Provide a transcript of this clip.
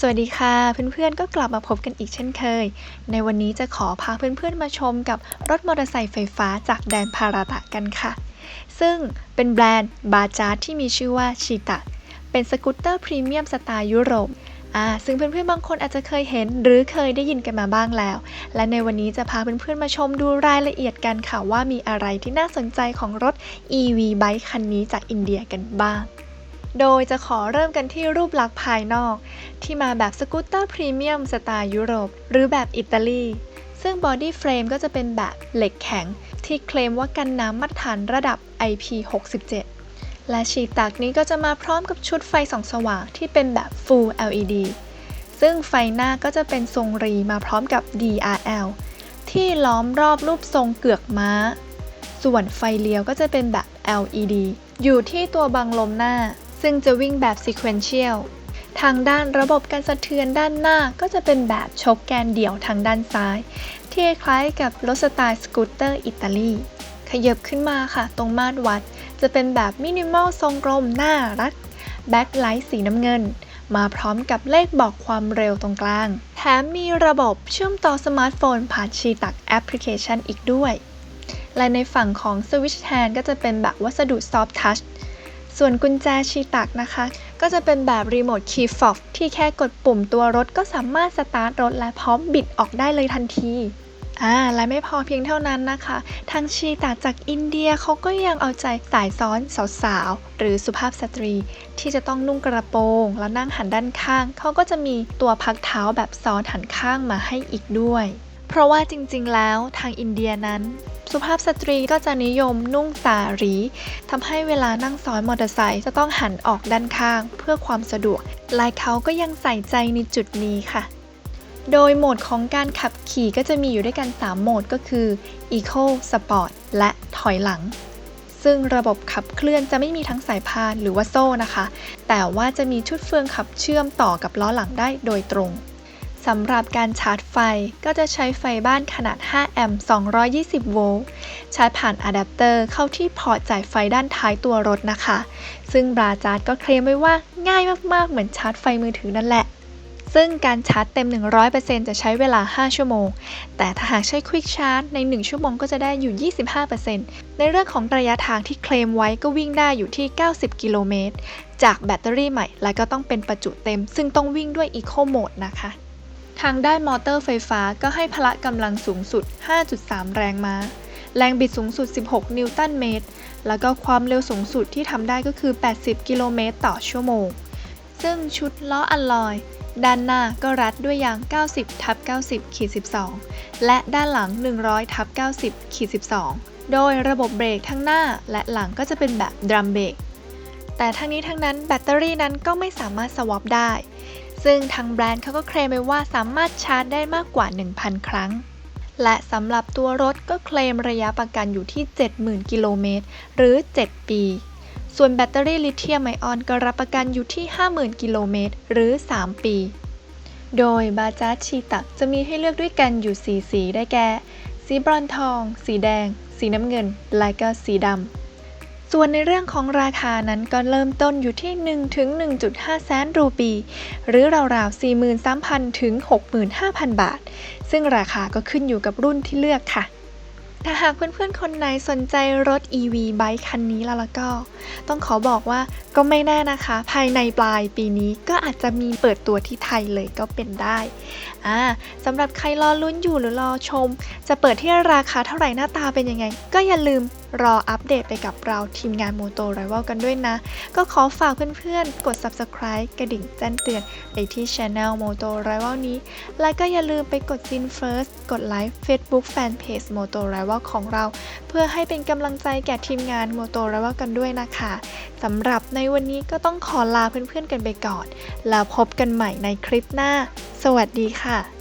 สวัสดีค่ะ เพื่อนๆก็กลับมาพบกันอีกเช่นเคย ในวันนี้จะขอพาเพื่อนๆมาชมกับรถมอเตอร์ไซค์ไฟฟ้าจากแดนพาราตะกันค่ะ ซึ่งเป็นแบรนด์บาจาร์ที่มีชื่อว่าชีตะเป็นสกูตเตอร์พรีเมียมสไตล์ยุโรปอ่าซึ่งเพื่อนๆบางคนอาจจะเคยเห็นหรือเคยได้ยินกันมาบ้างแล้ว และในวันนี้จะพาเพื่อนๆมาชมดูรายละเอียดกันค่ะว่ามีอะไรที่น่าสนใจของรถ EV Bike คันนี้จากอินเดียกันบ้าง โดยจะขอเริ่มกันที่รูปลักษณ์ภายนอก ที่มาแบบสกูตเตอร์พรีเมียมสไตล์ยุโรป หรือแบบอิตาลี ซึ่งบอดี้เฟรมก็จะเป็นแบบเหล็กแข็ง ที่เคลมว่ากันน้ำมาตรฐานระดับ IP67 และฉีดตักนี้ก็จะมาพร้อมกับชุดไฟส่องสว่างที่เป็นแบบ Full LED ซึ่งไฟหน้าก็จะเป็นทรงรีมาพร้อมกับ DRL ที่ล้อมรอบรูปทรงเกือกม้า ส่วนไฟเลี้ยวก็จะเป็นแบบ LED อยู่ที่ตัวบังลมหน้า ซึ่งจะวิ่งแบบ sequential ทางด้านระบบการสะเทือนด้านหน้าก็จะเป็นแบบชกแกนเดี่ยวทางด้านซ้าย ที่คล้ายกับรถสไตล์สกูตเตอร์อิตาลี ขยับขึ้นมาค่ะ ตรงมาตรวัด จะเป็นแบบมินิมอลทรงกลมหน่ารักแบ็คไลท์สีน้ำเงิน มาพร้อมกับเลขบอกความเร็วตรงกลาง แถมมีระบบเชื่อมต่อสมาร์ทโฟนผ่านชีตักแอปพลิเคชันอีกด้วย และในฝั่งของ Switch Hand ก็จะเป็นแบบวัสดุ Soft Touch ส่วนกุญแจชีตักนะคะ ก็จะเป็นแบบรีโมทคีย์ฟอบที่แค่กดปุ่มตัวรถก็สามารถสตาร์ทรถและพร้อมบิดออกได้เลยทันทีอ่าและไม่พอเพียงเท่านั้นนะคะ ทางชีตาจากอินเดียเขาก็ยังเอาใจสายซ้อนสาวๆ หรือสุภาพสตรี ที่จะต้องนุ่งกระโปรง แล้วนั่งหันด้านข้าง เขาก็จะมีตัวพักเท้าแบบซ้อนหันข้างมาให้อีกด้วย ราะว่าจริงๆ แล้วทางอินเดียนั้น สุภาพสตรีก็จะนิยมนุ่งสารีทำให้เวลานั่งซ้อนมอเตอร์ไซค์จะต้องหันออกด้านข้างเพื่อความสะดวก ลายเขาก็ยังใส่ใจในจุดนี้ค่ะ โดยโหมดของการขับขี่ก็จะมีอยู่ด้วยกัน 3 โหมดก็คือ Eco Sport และถอยหลัง ซึ่งระบบขับเคลื่อนจะไม่มีทั้งสายพานหรือว่าโซ่นะคะ แต่ว่าจะมีชุดเฟืองขับเชื่อมต่อกับล้อหลังได้โดยตรง สำหรับการชาร์จไฟก็จะใช้ไฟบ้านขนาด 5 แอมป์ 220 โวลต์ ชาร์จผ่านอะแดปเตอร์เข้าที่พอร์ตจ่ายไฟด้านท้ายตัวรถนะคะ ซึ่งบราจาร์ดก็เคลมไว้ว่าง่ายมากๆ เหมือนชาร์จไฟมือถือนั่นแหละ ซึ่งการชาร์จเต็ม 100%จะใช้เวลา 5 ชั่วโมง แต่ถ้าหากใช้ Quick Charge ใน 1 ชั่วโมงก็จะได้อยู่ 25%ในเรื่องของระยะทางที่เคลมไว้ก็วิ่งได้อยู่ที่ 90 กิโลเมตร จากแบตเตอรี่ใหม่ และก็ต้องเป็นประจุเต็ม ซึ่งต้องวิ่งด้วย Eco Mode นะคะ ทางด้านมอเตอร์ไฟฟ้าก็ให้พละกำลังสูงสุด 5.3 แรงม้า แรงบิดสูงสุด 16 นิวตันเมตร แล้วก็ความเร็วสูงสุดที่ทำได้ก็คือ 80 กิโลเมตรต่อชั่วโมง ซึ่งชุดล้ออัลลอย ด้านหน้าก็รัดด้วยยาง 90ทับ90ขีด12 และด้านหลัง 100ทับ90ขีด12 โดยระบบเบรกทั้งหน้าและหลังก็จะเป็นแบบดรัมเบรกแต่ทั้งนี้ทั้งนั้นแบตเตอรี่นั้นก็ไม่สามารถสวอปได้ ซึ่งทางแบรนด์เขาก็เคลมไว้ว่าสามารถชาร์จได้มากกว่า 1,000 ครั้ง และสำหรับตัวรถก็เคลมระยะประกันอยู่ที่ 70,000 กิโลเมตร หรือ 7 ปี ส่วนแบตเตอรี่ลิเธียมไอออนก็รับประกันอยู่ที่ 50,000 กิโลเมตร หรือ 3 ปี โดยบาจาชีตะจะมีให้เลือกด้วยกันอยู่ 4 สีได้แก่ สีบรอนซ์ทอง สีแดง สีน้ำเงิน และก็สีดำ ส่วนในเรื่องของราคานั้นก็เริ่มต้นอยู่ที่ 1 ถึง 1.5 แสนรูปี หรือราวๆ 43,000 ถึง 65,000 บาท ซึ่งราคาก็ขึ้นอยู่กับรุ่นที่เลือกค่ะถ้าหากเพื่อนๆ คนไหนสนใจรถ EV Bike คันนี้แล้วล่ะก็ ต้องขอบอกว่าก็ไม่แน่นะคะ ภายในปลายปีนี้ก็อาจจะมีเปิดตัวที่ไทยเลยก็เป็นได้อ่าสำหรับใครรอลุ้นอยู่หรือรอชม จะเปิดที่ราคาเท่าไหร่หน้าตาเป็นยังไง ก็อย่าลืมรออัปเดตไปกับเราทีมงานโมโตไรว a l กันด้วยนะ ก็ขอฝากเพื่อนๆ กด subscribe กระดิ่งแจ้งเตือนไปที่ Channel Moto Rival นี้ และก็อย่าลืมไปกด Sin First กดไลค์ Facebook Fanpage Moto Rival ของเรา เพื่อให้เป็นกำลังใจแก่ทีมงาน Moto Rival กันด้วยนะคะสำหรับในวันนี้ก็ต้องขอลาเพื่อนๆกันไปก่อน แล้วพบกันใหม่ในคลิปหน้า สวัสดีค่ะ